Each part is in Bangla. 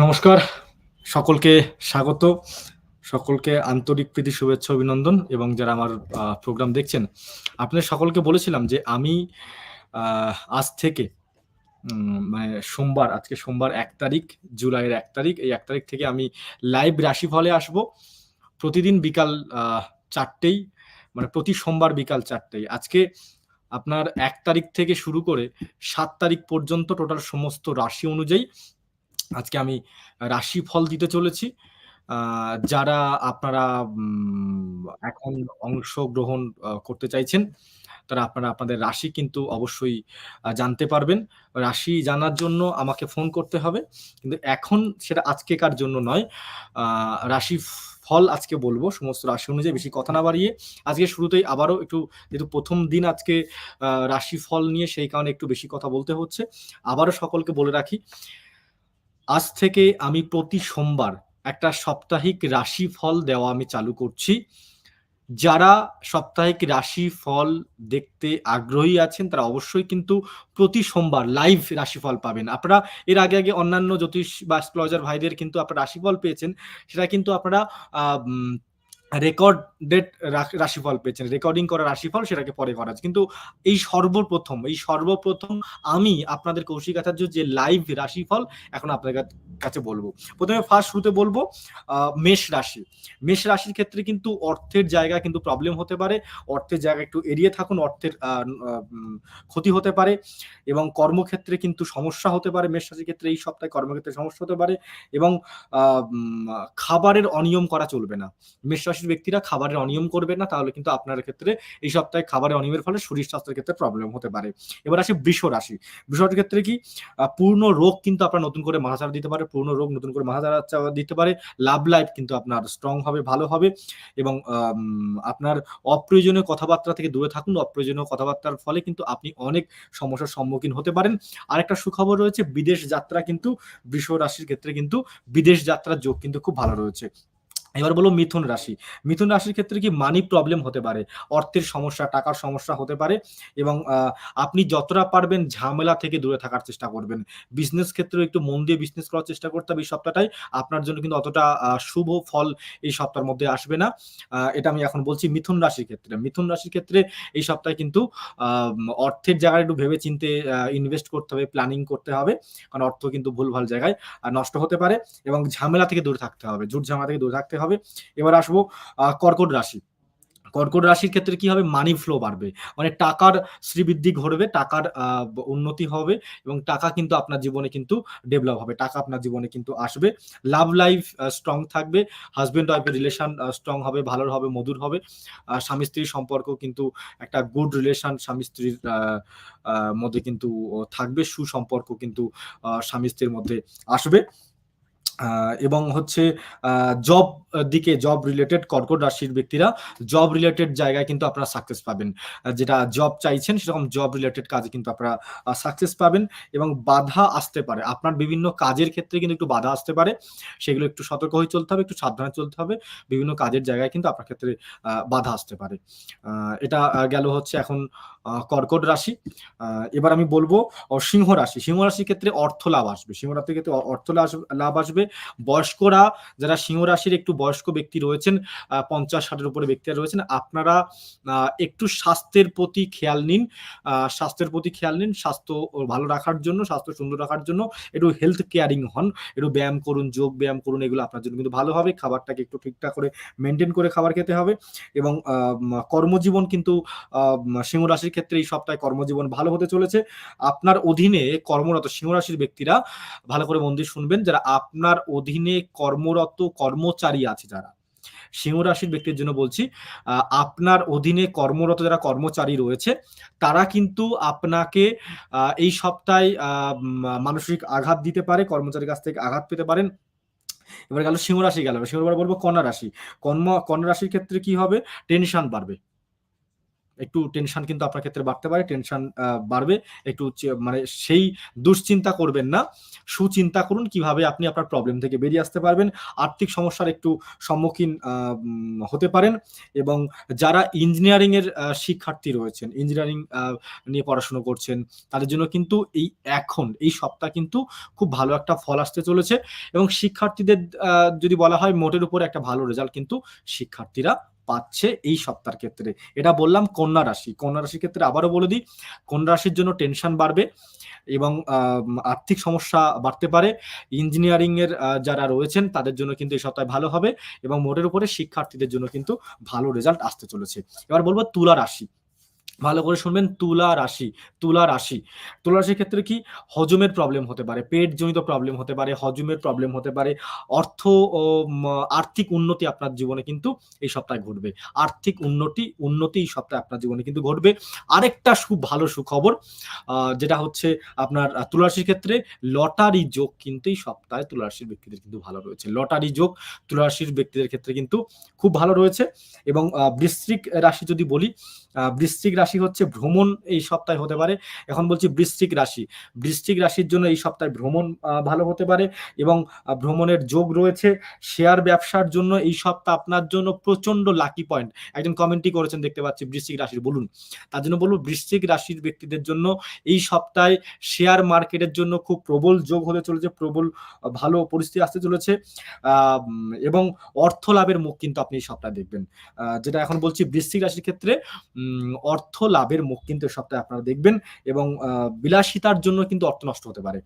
নমস্কার। সকলকে স্বাগত। সকলকে আন্তরিক প্রীতি, শুভেচ্ছা, অভিনন্দন এবং যারা আমার প্রোগ্রাম দেখছেন, আপনাদের সকলকে বলেছিলাম যে আমি আজ থেকে মানে সোমবার, আজকে সোমবার এক তারিখ, জুলাইয়ের এক তারিখ, এই এক তারিখ থেকে আমি লাইভ রাশিফলে আসব। প্রতিদিন বিকাল চারটেই মানে প্রতি সোমবার বিকাল চারটেই। আজকে আপনার এক তারিখ থেকে শুরু করে সাত তারিখ পর্যন্ত টোটাল সমস্ত রাশি অনুযায়ী আজকে আমি রাশি ফল দিতে চলেছি। যারা আপনারা এখন অংশগ্রহণ করতে চাইছেন, তারা আপনারা আপনাদের রাশি কিন্তু অবশ্যই জানতে পারবেন। রাশি জানার জন্য আমাকে ফোন করতে হবে। কিন্তু এখন সেটা আজকেকার জন্য নয়। রাশি ফল আজকে বলব, সমস্ত রাশি অনুযায়ী বেশি কথা না বাড়িয়ে। আজকে শুরুতেই আবারও একটু, যেহেতু প্রথম দিন আজকে রাশি ফল নিয়ে সেই কারণে একটু বেশি কথা বলতে হচ্ছে। আবারও সকলকে বলে রাখি আজ থেকে আমি প্রতি সোমবার একটা সাপ্তাহিক রাশি ফল দেওয়া আমি চালু করছি। যারা সাপ্তাহিক রাশি ফল দেখতে আগ্রহী আছেন, তারা অবশ্যই কিন্তু প্রতি সোমবার লাইভ রাশিফল পাবেন। আপনারা এর আগে আগে অন্যান্য জ্যোতিষ বা অ্যাস্ট্রোলজার ভাইদের কিন্তু আপনারা রাশিফল পেয়েছেন। সেটা কিন্তু আপনারা রেকর্ডেড রাশিফল পেয়েছেন। রেকর্ডিং করা রাশিফল সেটাকে পরে করা আছে। কিন্তু এই সর্বপ্রথম এই সর্বপ্রথম আমি আপনাদের কৌশিক আচার্য যে লাইভ রাশিফল এখন আপনাদের কা- কাছে বলব। প্রথমে ফার্স্ট শুরুতে বলব মেষ রাশি। মেষ রাশির ক্ষেত্রে কিন্তু অর্থের জায়গা কিন্তু প্রবলেম হতে পারে। অর্থের জায়গা একটু এড়িয়ে থাকুন, অর্থের ক্ষতি হতে পারে এবং কর্মক্ষেত্রে কিন্তু সমস্যা হতে পারে। মেষ রাশির ক্ষেত্রে এই সপ্তাহে কর্মক্ষেত্রে সমস্যা হতে পারে এবং খাবারের অনিয়ম করা চলবে না। মেষ রাশির ব্যক্তিরা খাবারের অনিয়ম করবে না, তাহলে কিন্তু আপনার ক্ষেত্রে এই সপ্তাহে খাবারের অনিয়মের ফলে শরীর স্বাস্থ্যের ক্ষেত্রে প্রবলেম হতে পারে। এবার আসি বৃষ রাশি। বৃষ রাশির ক্ষেত্রে কি? পূর্ণ রোগ কিন্তু আপনার নতুন করে মাথা চাড়া দিতে পারে, পূর্ণ রোগ নতুন করে মাথা চাড়া দিতে পারে লাভ লাইফ কিন্তু আপনার স্ট্রং হবে, ভালো হবে এবং আপনার অপ্রয়োজনীয় কথাবার্তা থেকে দূরে থাকুন, অপ্রয়োজনীয় কথাবার্তার ফলে কিন্তু আপনি অনেক সমস্যার সম্মুখীন হতে পারেন। আরেকটা সুখবর রয়েছে, বিদেশ যাত্রা কিন্তু বৃষ রাশির ক্ষেত্রে কিন্তু বিদেশ যাত্রার যোগ কিন্তু খুব ভালো রয়েছে। এবার বলো মিথুন রাশি। মিথুন রাশির ক্ষেত্রে কি মানি প্রবলেম হতে পারে? অর্থের সমস্যা, টাকার সমস্যা হতে পারে এবং আপনি যতটা পারবেন ঝামেলা থেকে দূরে থাকার চেষ্টা করবেন। বিজনেস ক্ষেত্রে একটু মন দিয়ে বিজনেস করার চেষ্টা করতে হবে এই সপ্তাহটাই আপনার জন্য কিন্তু অতটা শুভ ফল এই সপ্তাহের মধ্যে আসবে না। এটা আমি এখন বলছি মিথুন রাশির ক্ষেত্রে। মিথুন রাশির ক্ষেত্রে এই সপ্তাহে কিন্তু অর্থের জায়গায় একটু ভেবে চিনতে ইনভেস্ট করতে হবে প্ল্যানিং করতে হবে। কারণ অর্থ কিন্তু ভুলভাল জায়গায় নষ্ট হতে পারে এবং ঝামেলা থেকে দূরে থাকতে হবে। ঝুট ঝামেলা থেকে দূরে থাকতে হবে। এবার আসব কর্কট রাশি। কর্কট রাশির ক্ষেত্রে কি হবে? মানি ফ্লো বাড়বে। মানে টাকার শ্রীবৃদ্ধি ঘটবে, টাকার উন্নতি হবে এবং টাকা কিন্তু আপনার জীবনে কিন্তু ডেভেলপ হবে, টাকা আপনার জীবনে কিন্তু আসবে। লাভ লাইফ স্ট্রং থাকবে হাজবেন্ড ওয়াইফের রিলেশন স্ট্রং হবে ভালো হবে, মধুর হবে। স্বামী স্ত্রীর সম্পর্ক কিন্তু একটা গুড রিলেশন স্বামী স্ত্রীর মধ্যে কিন্তু থাকবে, সুসম্পর্ক কিন্তু স্বামী স্ত্রীর মধ্যে আসবে। এবং হচ্ছে জব দিকে জব রিলেটেড কর্কট রাশির ব্যক্তিরা জব রিলেটেড জায়গায় কিন্তু আপনারা সাকসেস পাবেন। যেটা জব চাইছেন সেরকম জব রিলেটেড কাজে কিন্তু আপনারা সাকসেস পাবেন এবং বাধা আসতে পারে। আপনার বিভিন্ন কাজের ক্ষেত্রে কিন্তু একটু বাধা আসতে পারে। সেগুলো একটু সতর্ক হয়ে চলতে হবে, একটু সাবধানে চলতে হবে। বিভিন্ন কাজের জায়গায় কিন্তু আপনার ক্ষেত্রে বাধা আসতে পারে। এটা গেল হচ্ছে এখন কর্কট রাশি। এবার আমি বলব সিংহ রাশি। সিংহ রাশির ক্ষেত্রে অর্থ লাভ আসবে। সিংহ রাশির ক্ষেত্রে অর্থ লাভ- লাভ আসবে বয়স্করা, যারা সিংহ রাশির একটু বয়স্ক ব্যক্তি রয়েছেন পঞ্চাশ, ষাটের উপরে ব্যক্তিরা রয়েছেন, আপনারা একটু স্বাস্থ্যের প্রতি খেয়াল নিন স্বাস্থ্যের প্রতি খেয়াল নিন, স্বাস্থ্য ভালো রাখার জন্য, স্বাস্থ্য সুন্দর রাখার জন্য, একটু হেলথ কেয়ারিং হন, একটু ব্যায়াম করুন, যোগ ব্যায়াম করুন, এগুলো আপনার জন্য কিন্তু ভালো হবে, খাবারটাকে একটু ঠিকঠাক করে মেনটেন করে খাবার খেতে হবে এবং কর্মজীবন কিন্তু সিংহ রাশির ক্ষেত্রে এই সপ্তাহে কর্মজীবন ভালো হতে চলেছে। আপনার অধীনে কর্মরত সিংহ রাশির ব্যক্তিরা ভালো করে মন দিয়ে শুনবেন, যারা আপনার অধীনে কর্মরত কর্মচারী আছে যারা। সিংহ রাশির ব্যক্তির জন্য বলছি আপনার অধীনে কর্মরত যারা কর্মচারী রয়েছে, তারা কিন্তু আপনাকে এই সপ্তাহে মানসিক আঘাত দিতে পারে, কর্মচারীর কাছ থেকে আঘাত পেতে পারেন। এবার গেল সিংহ রাশি গেল সিংহ বলব কন্যা রাশি। কন্যা কন্যা রাশির ক্ষেত্রে কি হবে? টেনশন বাড়বে। একটু টেনশন কিন্তু আপনার ক্ষেত্রে বাড়তে পারে টেনশন বাড়বে। একটু মানে সেই দুশ্চিন্তা করবেন না। সুচিন্তা করুন কীভাবে আপনি আপনার প্রবলেম থেকে বেরিয়ে আসতে পারবেন। আর্থিক সমস্যার একটু সম্মুখীন হতে পারেন এবং যারা ইঞ্জিনিয়ারিংয়ের শিক্ষার্থী রয়েছেন ইঞ্জিনিয়ারিং নিয়ে পড়াশুনো করছেন, তাদের জন্য কিন্তু এই এখন, এই সপ্তাহ কিন্তু খুব ভালো একটা ফল আসতে চলেছে এবং শিক্ষার্থীদের যদি বলা হয় মোটের উপর একটা ভালো রেজাল্ট কিন্তু শিক্ষার্থীরা পাচ্ছে এই সপ্তাহের ক্ষেত্রে। এটা বললাম কন্যা রাশি। কন্যা রাশির ক্ষেত্রে আবারও বলে দিই, কন্যা রাশির জন্য টেনশন বাড়বে এবং আর্থিক সমস্যা বাড়তে পারে। ইঞ্জিনিয়ারিং এর যারা রয়েছেন তাদের জন্য কিন্তু এই সপ্তাহে ভালো হবে এবং মোটের উপরে শিক্ষার্থীদের জন্য কিন্তু ভালো রেজাল্ট আসতে চলেছে। এবার বলব তুলা রাশি। ভালো করে শুনবেন তুলা রাশি তুলা রাশি। তুলা রাশির ক্ষেত্রে কি? হজমের প্রবলেম হতে পারে, পেট জনিত প্রবলেম হতে পারে, হজমের প্রবলেম হতে পারে, অর্থ আর্থিক উন্নতি আপনার জীবনে কিন্তু এই সপ্তাহে ঘটবে। আর্থিক উন্নতি উন্নতি এই সপ্তাহে আপনার জীবনে কিন্তু ঘটবে। আরেকটা খুব ভালো সুখবর যেটা হচ্ছে আপনার তুলা রাশির ক্ষেত্রে লটারি যোগ কিন্তু এই সপ্তাহে তুলা রাশির ব্যক্তিদের কিন্তু ভালো রয়েছে। লটারি যোগ তুলা রাশির ব্যক্তিদের ক্ষেত্রে কিন্তু খুব ভালো রয়েছে এবং বৃশ্চিক রাশি যদি বলি বৃশ্চিক রাশি হচ্ছে ভ্রমণ এই সপ্তাহে হতে পারে। এখন বলছি বৃশ্চিক রাশি। বৃশ্চিক রাশির জন্য এই সপ্তাহে ভ্রমণ ভালো হতে পারে এবং ভ্রমণের যোগ রয়েছে। শেয়ার ব্যবসার জন্য এই সপ্তাহ আপনার জন্য প্রচণ্ড লাকি পয়েন্ট একজন কমেন্টই করেছেন, দেখতে পাচ্ছি, বৃশ্চিক রাশির, বলুন। তার জন্য বলব, বৃশ্চিক রাশির ব্যক্তিদের জন্য এই সপ্তাহে শেয়ার মার্কেটের জন্য খুব প্রবল যোগ হতে চলেছে, প্রবল ভালো পরিস্থিতি আসতে চলেছে। এবং অর্থ লাভের মুখ কিন্তু আপনি এই সপ্তাহে দেখবেন। যেটা এখন বলছি, বৃশ্চিক রাশির ক্ষেত্রে অর্থ লাভের মুখ কিন্তু সপ্তাহে আপনারা দেখবেন এবং বিলাসিতার জন্য কিন্তু অর্থ নষ্ট হতে পারে।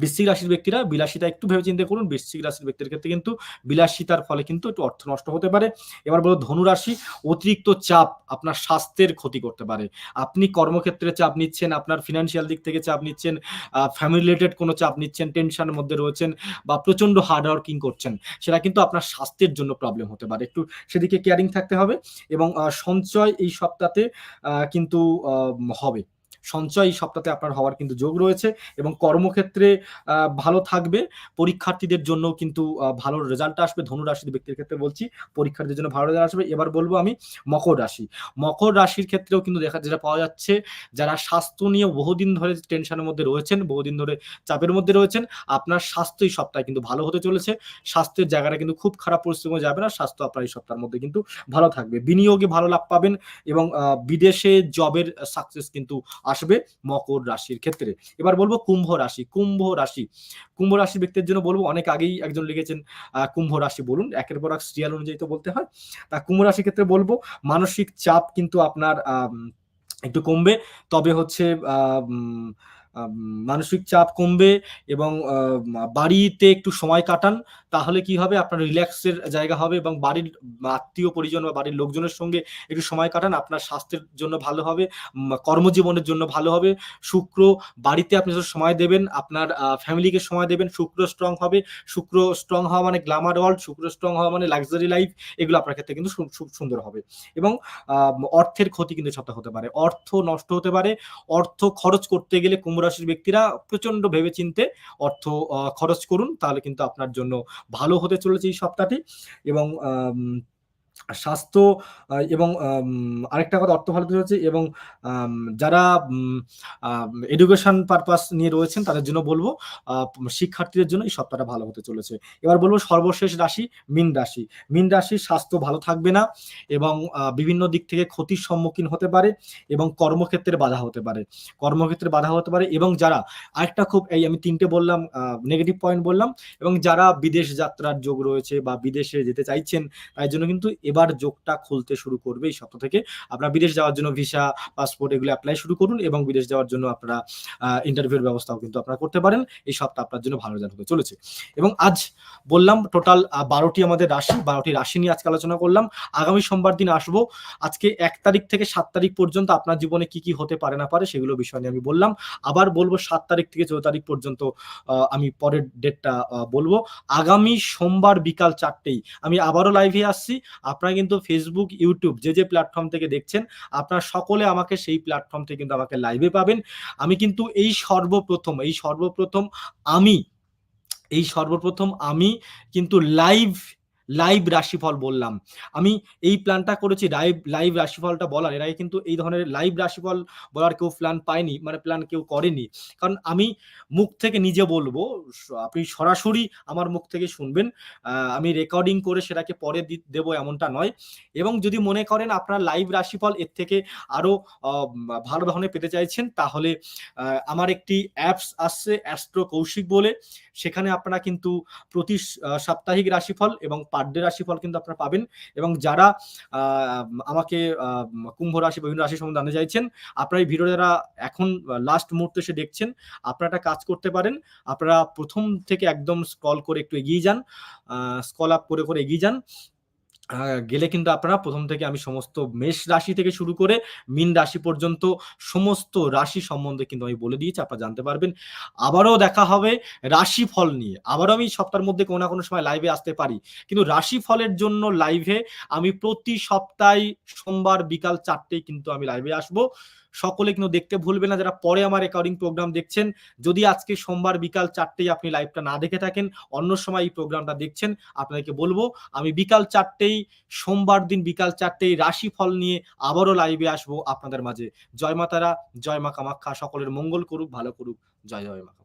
বৃশ্চিক রাশির ব্যক্তিরা বিলাসিতা একটু ভেবে চিন্তা করুন। বৃশ্চিক রাশির ব্যক্তির ক্ষেত্রে কিন্তু বিলাসিতার ফলে কিন্তু একটু অর্থ নষ্ট হতে পারে। এবার বলো ধনুরাশি অতিরিক্ত চাপ আপনার স্বাস্থ্যের ক্ষতি করতে পারে। আপনি কর্মক্ষেত্রে চাপ নিচ্ছেন, আপনার ফিনান্সিয়াল দিক থেকে চাপ নিচ্ছেন ফ্যামিলি রিলেটেড কোনো চাপ নিচ্ছেন টেনশনের মধ্যে রয়েছেন বা প্রচণ্ড হার্ড ওয়ার্কিং করছেন, সেটা কিন্তু আপনার স্বাস্থ্যের জন্য প্রবলেম হতে পারে। একটু সেদিকে কেয়ারিং থাকতে হবে এবং সঞ্চয় এই সপ্তাহে কিন্তু হবে। সঞ্চয় এই সপ্তাহে আপনার হওয়ার কিন্তু যোগ রয়েছে এবং কর্মক্ষেত্রে ভালো থাকবে। পরীক্ষার্থীদের জন্য কিন্তু ভালো রেজাল্ট আসবে। ধনু রাশির ব্যক্তির ক্ষেত্রে বলছি, পরীক্ষার্থীদের জন্য ভালো রেজাল্ট আসবে। এবার বলব আমি মকর রাশি। মকর রাশির ক্ষেত্রেও কিন্তু দেখা, যেটা পাওয়া যাচ্ছে, যারা স্বাস্থ্য নিয়ে বহুদিন ধরে টেনশনের মধ্যে রয়েছেন, বহুদিন ধরে চাপের মধ্যে রয়েছেন, আপনার স্বাস্থ্য এই সপ্তাহে কিন্তু ভালো হতে চলেছে। স্বাস্থ্যের জায়গাটা কিন্তু খুব খারাপ পরিস্থিতি যাবে না, স্বাস্থ্য আপনার এই সপ্তাহের মধ্যে কিন্তু ভালো থাকবে। বিনিয়োগে ভালো লাভ পাবেন এবং বিদেশে জবের সাকসেস কিন্তু আসবে মকর রাশির ক্ষেত্রে। এবার বলব কুম্ভ রাশি কুম্ভ রাশি। কুম্ভ রাশি ব্যক্তির জন্য বলব অনেক আগেই একজন লিখেছেন কুম্ভ রাশি বলুন, একের পর এক সিরিয়াল অনুযায়ী তো বলতে হয়। তা কুম্ভ রাশির ক্ষেত্রে বলব মানসিক চাপ কিন্তু আপনার একটু কমবে। তবে হচ্ছে মানসিক চাপ কমবে এবং বাড়িতে একটু সময় কাটান, তাহলে কি হবে? আপনার রিল্যাক্সের জায়গা হবে এবং বাড়ির আত্মীয় পরিজন বা বাড়ির লোকজনের সঙ্গে একটু সময় কাটান, আপনার স্বাস্থ্যের জন্য ভালো হবে কর্মজীবনের জন্য ভালো হবে। শুক্র, বাড়িতে আপনি সময় দেবেন, আপনার ফ্যামিলিকে সময় দেবেন, শুক্র স্ট্রং হবে। শুক্র স্ট্রং হওয়া মানে গ্লামার ওয়ার্ল্ড শুক্র স্ট্রং হওয়া মানে লাক্সারি লাইফ এগুলো আপনার ক্ষেত্রে কিন্তু সুন্দর হবে। এবং অর্থের ক্ষতি কিন্তু সপ্তাহ হতে পারে। অর্থ নষ্ট হতে পারে। অর্থ খরচ করতে গেলে কুম্ভ রাশির ব্যক্তিরা প্রচণ্ড ভেবে চিনতে অর্থ খরচ করুন, তাহলে কিন্তু আপনার জন্য ভালো হতে চলেছে এই সপ্তাহটি এবং স্বাস্থ্য এবং আরেকটা কথা অর্থ ভালো হচ্ছে এবং যারা এডুকেশন পারপাস নিয়ে রয়েছেন, তাদের জন্য বলব শিক্ষার্থীদের জন্য এই সপ্তাহটা ভালো হতে চলেছে। এবার বলব সর্বশেষ রাশি, মিন রাশি। মিন রাশির স্বাস্থ্য ভালো থাকবে না, এবং বিভিন্ন দিক থেকে ক্ষতির সম্মুখীন হতে পারে, এবং কর্মক্ষেত্রে বাধা হতে পারে। কর্মক্ষেত্রে বাধা হতে পারে, এবং যারা, আরেকটা খুব, এই আমি তিনটে বললাম নেগেটিভ পয়েন্ট বললাম, এবং যারা বিদেশ যাত্রার যোগ রয়েছে, বা বিদেশে যেতে চাইছেন, তাই জন্য কিন্তু এবার যোগটা খুলতে শুরু করবে এই সপ্তাহ থেকে। আপনারা বিদেশ যাওয়ার জন্য ভিসা, পাসপোর্ট এগুলো অ্যাপ্লাই শুরু করুন এবং বিদেশ যাওয়ার জন্য আপনারা ইন্টারভিউর ব্যবস্থাও কিন্তু আপনারা করতে পারেন। এই সপ্তাহ আপনার জন্য ভালো হতে চলেছে। এবং আজ বললাম টোটাল বারোটি আমাদের রাশি, বারোটি রাশি নিয়ে আজকে আলোচনা করলাম। আগামী সোমবার দিন আসব। আজকে এক তারিখ থেকে সাত তারিখ পর্যন্ত আপনার জীবনে কি কি হতে পারে না পারে সেগুলো বিষয় নিয়ে আমি বললাম। আবার বলব সাত তারিখ থেকে চোদ্দ তারিখ পর্যন্ত আমি পরের ডেটটা বলব। আগামী সোমবার বিকাল চারটেই আমি আবারও লাইভে আসছি। আপনারা কিন্তু ফেসবুক ইউটিউব যে যে প্ল্যাটফর্ম থেকে দেখছেন, আপনারা সকলে আমাকে সেই প্ল্যাটফর্ম থেকে কিন্তু আমাকে লাইভে পাবেন। আমি কিন্তু এই সর্বপ্রথম এই সর্বপ্রথম আমি, এই সর্বপ্রথম আমি কিন্তু লাইভ লাইভ রাশিফল বললাম। আমি এই প্ল্যানটা করেছি লাইভ লাইভ রাশিফলটা বলার। এর আগে কিন্তু এই ধরনের লাইভ রাশিফল বলার কেউ প্ল্যান পায়নি মানে প্ল্যান কেউ করেনি। কারণ আমি মুখ থেকে নিজে বলব, আপনি সরাসরি আমার মুখ থেকে শুনবেন। আমি রেকর্ডিং করে সেটাকে পরে দেবো এমনটা নয়। এবং যদি মনে করেন আপনার লাইভ রাশিফল এর থেকে আরও ভালো ধরনের পেতে চাইছেন, তাহলে আমার একটি অ্যাপস আসছে অ্যাস্ট্রো কৌশিক বলে। সেখানে আপনারা কিন্তু প্রতি সাপ্তাহিক রাশিফল এবং পার ডে রাশিফল কিন্তু আপনারা পাবেন এবং যারা আমাকে কুম্ভ রাশি বিভিন্ন রাশি সম্বন্ধে জানতে চাইছেন, আপনারা এই ভিডিও যারা এখন লাস্ট মুহূর্তে এসে দেখছেন, আপনারা একটা কাজ করতে পারেন। আপনারা প্রথম থেকে একদম স্কল করে একটু এগিয়ে যান স্কল আপ করে করে এগিয়ে যান। গেলে কিন্তু আপনারা প্রথম থেকে আমি সমস্ত মেষ রাশি থেকে শুরু করে মিন রাশি পর্যন্ত সমস্ত রাশি সম্বন্ধে কিন্তু আমি বলে দিয়েছি, আপনারা জানতে পারবেন। আবারও দেখা হবে রাশি ফল নিয়ে। আবারও আমি সপ্তাহের মধ্যে কোনো না কোনো সময় লাইভে আসতে পারি। কিন্তু রাশি ফলের জন্য লাইভে আমি প্রতি সপ্তাহে সোমবার বিকাল চারটেই কিন্তু আমি লাইভে আসব। সকলে কিন্তু দেখতে ভুলবে না যারা পরে আমার রেকর্ডিং প্রোগ্রাম দেখছেন। যদি আজকে সোমবার বিকাল চারটেই আপনি লাইভটা না দেখে থাকেন, অন্য সময় এই প্রোগ্রামটা দেখছেন, আপনাদেরকে বলব, আমি বিকাল চারটেই সোমবার দিন বিকাল চারটেই রাশি ফল নিয়ে আবারও লাইভে আসব আপনাদের মাঝে। জয় মাতারা, জয় মা কামাখ্যা সকলের মঙ্গল করুক, ভালো করুক। জয় জয় মা